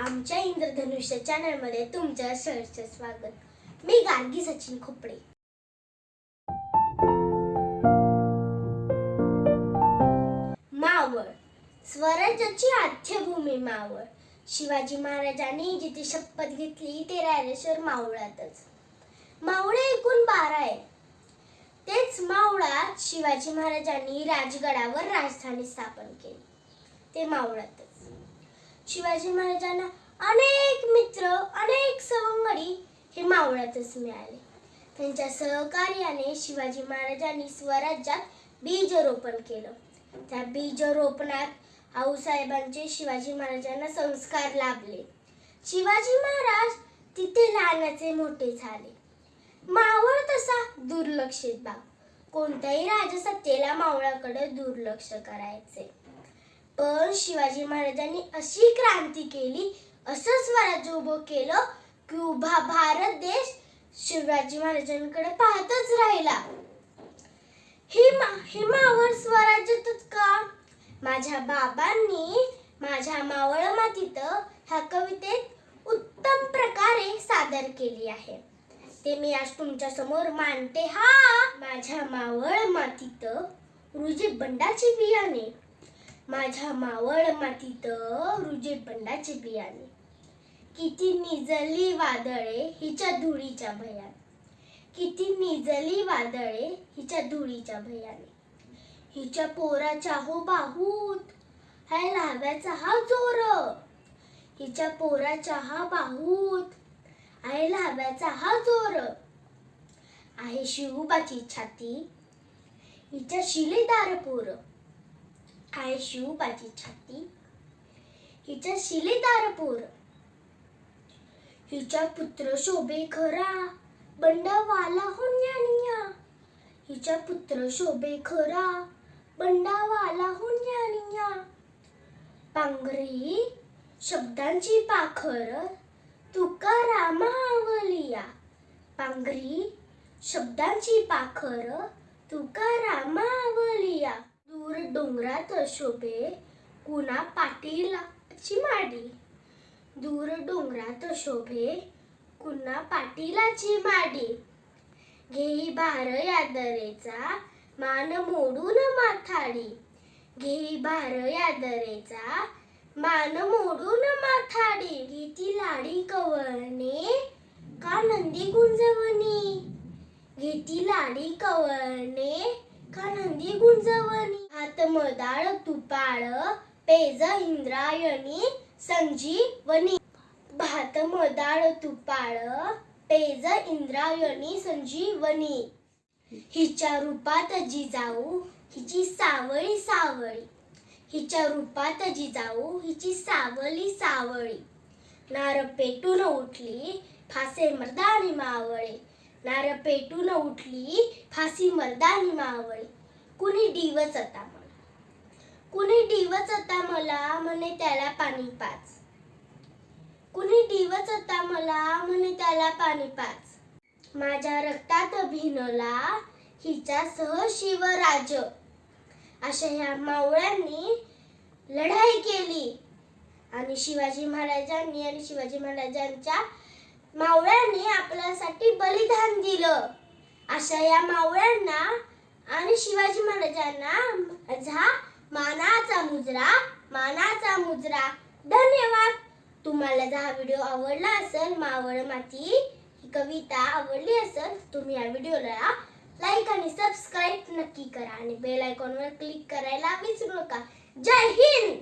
आमच्या इंद्रधनुष्य चॅनलमध्ये तुमचं सहर्ष स्वागत. मी गार्गी सचिन खोपडे. मावळ. स्वराज्याची आद्यभूमी मावळ. शिवाजी महाराजांनी जिथे शपथ घेतली ते रायरेश्वर मावळातच. मावळे एकूण बारा आहे. तेच मावळात शिवाजी महाराजांनी राजगडावर राजधानी स्थापन केली. ते मावळातच. शिवाजी महाराजांना अनेक मित्र अनेक सवंगडी हे मावळ्यातच मिळाले. त्यांच्या सहकार्याने शिवाजी महाराजांनी स्वराज्यात बीजरोपण केलं. त्या बीजरोपणात आऊसाहेबांचे शिवाजी महाराजांना संस्कार लाभले. शिवाजी महाराज तिथे लहानाचे मोठे झाले. मावळ तसा दुर्लक्षित भाग. कोणत्याही राजसत्तेला मावळाकडे दुर्लक्ष करायचे. पण शिवाजी महाराजांनी अशी क्रांती केली असं स्वराज्य उभं केलं की उभा भारत देश शिवाजी महाराजांकडे पाहतच राहिला. हे मावळ स्वराज्यातच का? माझ्या बाबांनी माझ्या मावळ मातीत ह्या कवितेत उत्तम प्रकारे सादर केली आहे. ते मी आज तुमच्यासमोर मांडते हा. माझ्या मावळ मातीत रुजी बंडाची बियाणे. माझ्या मावळ मातीत रुजे बंडाचे बियाणे. किती निजली वादळे हिच्या धुळीच्या भयाने. किती निजली वादळे हिच्या धुळीच्या भयाने. हिच्या पोराच्या हो बाहूत हाय लाव्याचा हा जोर. हिच्या पोराच्या हा बाहूत आहे लाव्याचा हा जोर. आहे शिवबाची छाती हिच्या शिलेदार पोर. आहे शिवबाची छाती हिच्या शिलेदार पोर हिच्या पुत्र शोभे खरा बंडावाला हो न्यानिया हिच्या पुत्र शोभे खरा बंडावाला हो न्यानिया पांघरी शब्दांची पाखर तुका रामावलिया. पांघरी शब्दांची पाखर तुका रामावलिया. दूर डोंगरात शोभे कुणा पाटीलाची माडी. दूर डोंगरात शोभे कुणा पाटीलाची माडी. घेई भार या दरेचा मान मोडून माथाडी. घेई भार या दरेचा मान मोडून माथाडी. घेती लाडी कवळणे का नंदी गुंजवणी. घेती लाडी कवळणे का गुंजवणी. आत्मदाळ तुपाळ पेज इंद्रायणी संजीवनी. भात मदाळ तुपाळ पेज इंद्रायणी संजीवनी. हिच्या रूपात जिजाऊ हिची सावळी सावळी. हिच्या रूपात जिजाऊ हिची सावली सावळी. नार पेटून उठली फासे मर्दानी मावळे. नार पेटून उठली फासी मर्दानी मावळे. कुणी डिवच आता मला. कुणी डिवच आता मला म्हणे त्याला पाणी पाच. कुणी डिवच आता मला म्हणे त्याला पाणी पाच. माझ्या रक्तात भिनला हिचा सह शिवराज अशा ह्या मावळ्यांनी लढाई केली. आणि शिवाजी महाराजांनी आणि शिवाजी महाराजांच्या मावळ्यांनी आपल्यासाठी बलिदान दिलं. अशा या मावळ्यांना आणि शिवाजी महाराजांना माझा मानाचा मुजरा मानाचा मुजरा. धन्यवाद. तुम्हाला जर हा व्हिडिओ आवडला असेल मावळ माती ही कविता आवडली असेल तुम्ही या व्हिडिओला लाईक आणि सबस्क्राईब नक्की करा आणि बेल आयकॉनवर क्लिक करायला विसरू नका. जय हिंद!